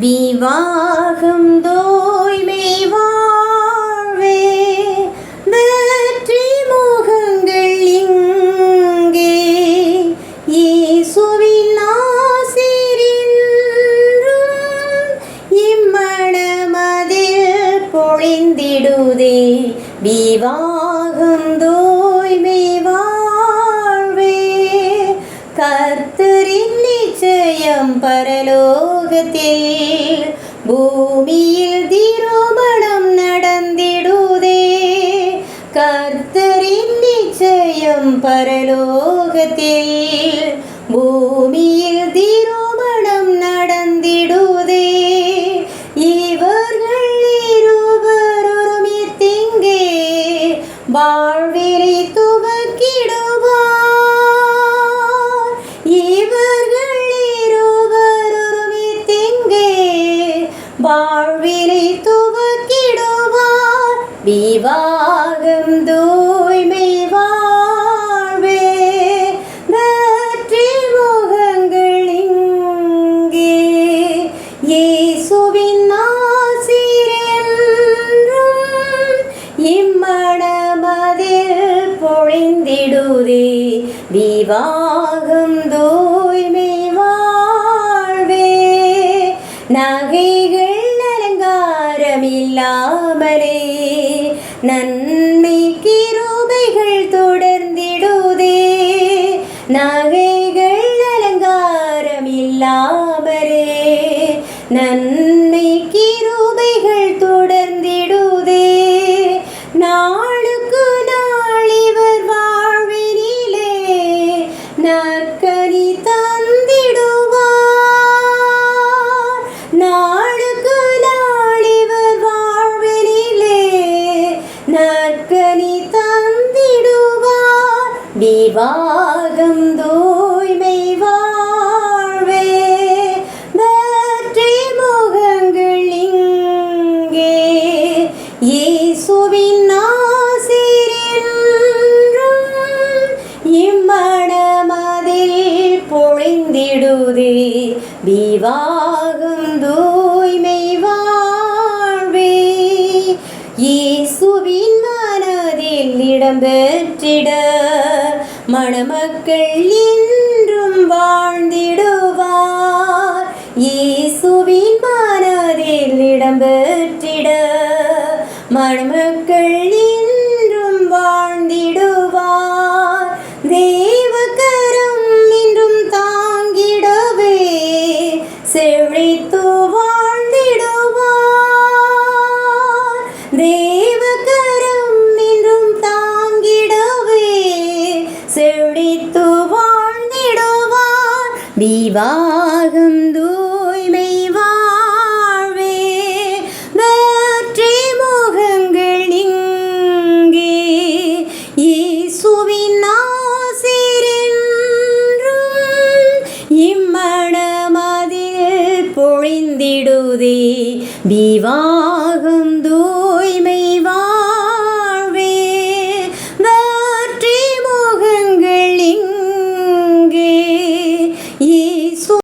விவாகம் தோய்மை வாழ்வே. வெற்றி முகங்கள் இங்கே. இயேசுவின் ஆசிரின்றும் இம்மணமதில் பொழிந்திடுதே. விவாகம் தோ கர்த்தரின் நிச்சயம் பரலோகத்தில் பூமியில் திருமணம் நடந்திடுதே கர்த்தரின் நிச்சயம் பரலோகத்தில் பூமியில் திருமணம் நடந்திடுதே இவர்கள் இருவர் ஒருமித்திங்கே விவாகம் தூய்மை வாழ்வே வெற்றி முகங்கள் இங்கே. இயேசுவின் ஆசிரென்றும் இம்மணமதில் பொழிந்திடுதே. விவாகம் தூய்மை வாழ்வே நகைகள் அலங்காரமில்லாமலே. நன்மை கிருபைகள் தொடர்ந்திடுதே. நகைகள் அலங்காரம் அலங்காரமில்லாமலே. நன்மை நற்கனி தந்திடுவார். விவாகம் தூய்மை வாழ்வே. வெற்றி முகங்கள் இங்கே. இயேசுவின் ஆசிரென்றும் இம்மணமதில் பொழிந்திடுதே. விவாகம் தூய்மை வாழ்வே. இயேசுவின் இடம்பெற்றிட மணமக்கள் இன்றும் வாழ்ந்திடுவார். இயேசுவின் மனதில் இடம்பெற்றிட மணமக்கள் விவாகம் தூய்மை வாழ்வே வெற்றி முகங்கள் இங்கே. இயேசுவின் ஆசிரின்றும் இம்மணமதில் பொழிந்திடுதே. விவாகம் தூ